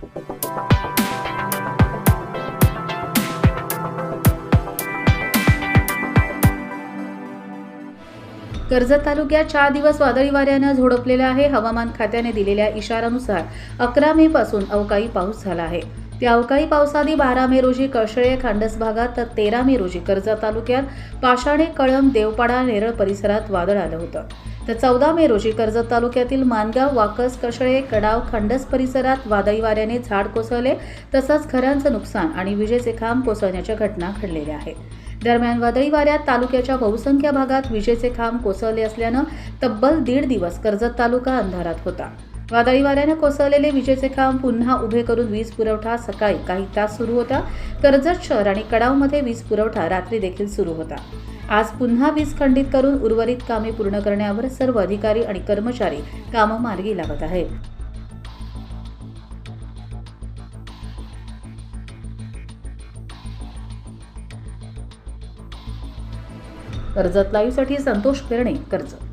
कर्जत तालुक्यात चार दिवस वादळी वाऱ्यानं झोडपलेलं आहे हवामान खात्याने दिलेल्या इशारानुसार अकरा मे पासून अवकाळी पाऊस झाला आहे. त्या अवकाळी पावसाने बारा मे रोजी कळशळे खांडस भागात तर तेरा मे रोजी कर्जत तालुक्यात पाषाणे कळंब देवपाडा नेरळ परिसरात वादळ आलं होतं. तर चौदा मे रोजी कर्जत तालुक्यातील मानगाव वाकस कशळे कडाव खंडस परिसरात वादळी वाऱ्याने झाड कोसळले. तसंच घरांचं नुकसान आणि विजेचे खांब कोसळण्याच्या घटना घडलेल्या आहेत. दरम्यान वादळी वाऱ्यात तालुक्याच्या बहुसंख्य भागात विजेचे खांब कोसळले असल्यानं तब्बल दीड दिवस कर्जत तालुका अंधारात होता. वादळी वाऱ्यानं कोसळलेले विजेचे खांब पुन्हा उभे करून वीज पुरवठा सकाळी काही तास सुरू होता. कर्जत शहर आणि कडावमध्ये वीज पुरवठा रात्री देखील सुरू होता. आज पुन्हा वीज खंडित करून उर्वरित कामे पूर्ण करण्यावर सर्व अधिकारी आणि कर्मचारी कामं मार्गी लावत आहेत. कर्जत लाईव्हसाठी संतोष पेरणे कर्जत.